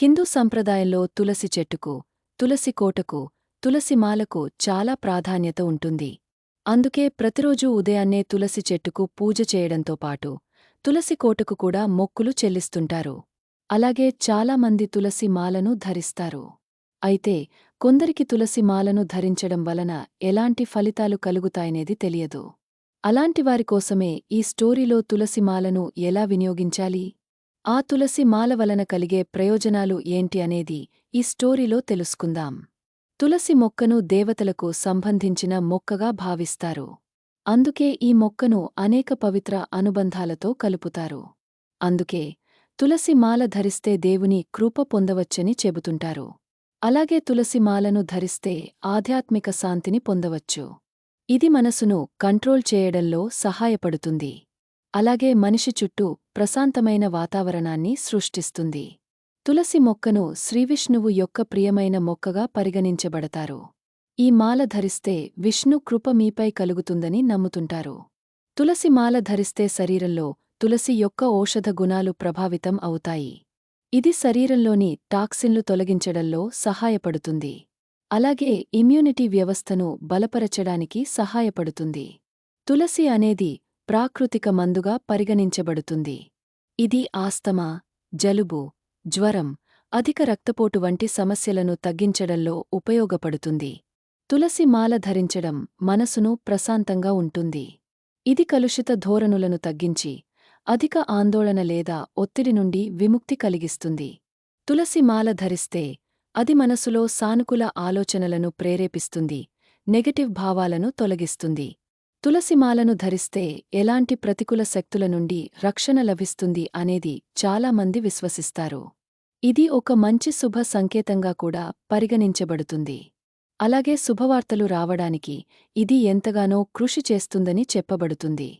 హిందూ సంప్రదాయంలో తులసి చెట్టుకు తులసి కోటకు తులసి మాలకు చాలా ప్రాధాన్యత ఉంటుంది. అందుకే ప్రతిరోజూ ఉదయాన్నే తులసి చెట్టుకు పూజ చేయడంతో పాటు తులసి కోటకు కూడా మొక్కులు చెల్లిస్తుంటారు. అలాగే చాలామంది తులసి మాలను ధరిస్తారు. అయితే కొందరికి తులసి మాలను ధరించడం వలన ఎలాంటి ఫలితాలు కలుగుతాయనేది తెలియదు. అలాంటివారికోసమే కోసమే ఈ స్టోరీలో తులసి మాలను ఎలా వినియోగించాలి? ఆ తులసి మాల వలన కలిగే ప్రయోజనాలు ఏంటి అనేది ఈ స్టోరీలో తెలుసుకుందాం. తులసి మొక్కను దేవతలకు సంబంధించిన మొక్కగా భావిస్తారు. అందుకే ఈ మొక్కను అనేక పవిత్ర అనుబంధాలతో కలుపుతారు. అందుకే తులసి మాల ధరిస్తే దేవుని కృప పొందవచ్చని చెబుతుంటారు. అలాగే తులసి మాలను ధరిస్తే ఆధ్యాత్మిక శాంతిని పొందవచ్చు. ఇది మనసును కంట్రోల్ చేయడంలో సహాయపడుతుంది. అలాగే మనిషి చుట్టూ ప్రశాంతమైన వాతావరణాన్ని సృష్టిస్తుంది. తులసి మొక్కను శ్రీవిష్ణువు యొక్క ప్రియమైన మొక్కగా పరిగణించబడతారు. ఈ మాల ధరిస్తే విష్ణు కృప మీపై కలుగుతుందని నమ్ముతుంటారు. తులసి మాల ధరిస్తే శరీరంలో తులసి యొక్క ఔషధ గుణాలు ప్రభావితం అవుతాయి. ఇది శరీరంలోని టాక్సిన్లు తొలగించడంలో సహాయపడుతుంది. అలాగే ఇమ్యూనిటీ వ్యవస్థను బలపరచడానికి సహాయపడుతుంది. తులసి అనేది ప్రాకృతిక మందుగా పరిగణించబడుతుంది. ఇది ఆస్తమా జలుబు జ్వరం అధిక రక్తపోటు వంటి సమస్యలను తగ్గించడంలో ఉపయోగపడుతుంది. తులసి మాల ధరించడం మనసును ప్రశాంతంగా ఉంటుంది. ఇది కలుషిత ధోరణులను తగ్గించి అధిక ఆందోళన లేదా ఒత్తిడి నుండి విముక్తి కలిగిస్తుంది. తులసి మాల ధరిస్తే అది మనసులో సానుకూల ఆలోచనలను ప్రేరేపిస్తుంది నెగటివ్ భావాలను తొలగిస్తుంది. తులసిమాలను ధరిస్తే ఎలాంటి ప్రతికూల శక్తుల నుండి రక్షణ లభిస్తుంది అనేది చాలామంది విశ్వసిస్తారు. ఇది ఒక మంచి శుభ సంకేతంగా కూడా పరిగణించబడుతుంది. అలాగే శుభవార్తలు రావడానికి ఇది ఎంతగానో కృషి చేస్తుందని చెప్పబడుతుంది.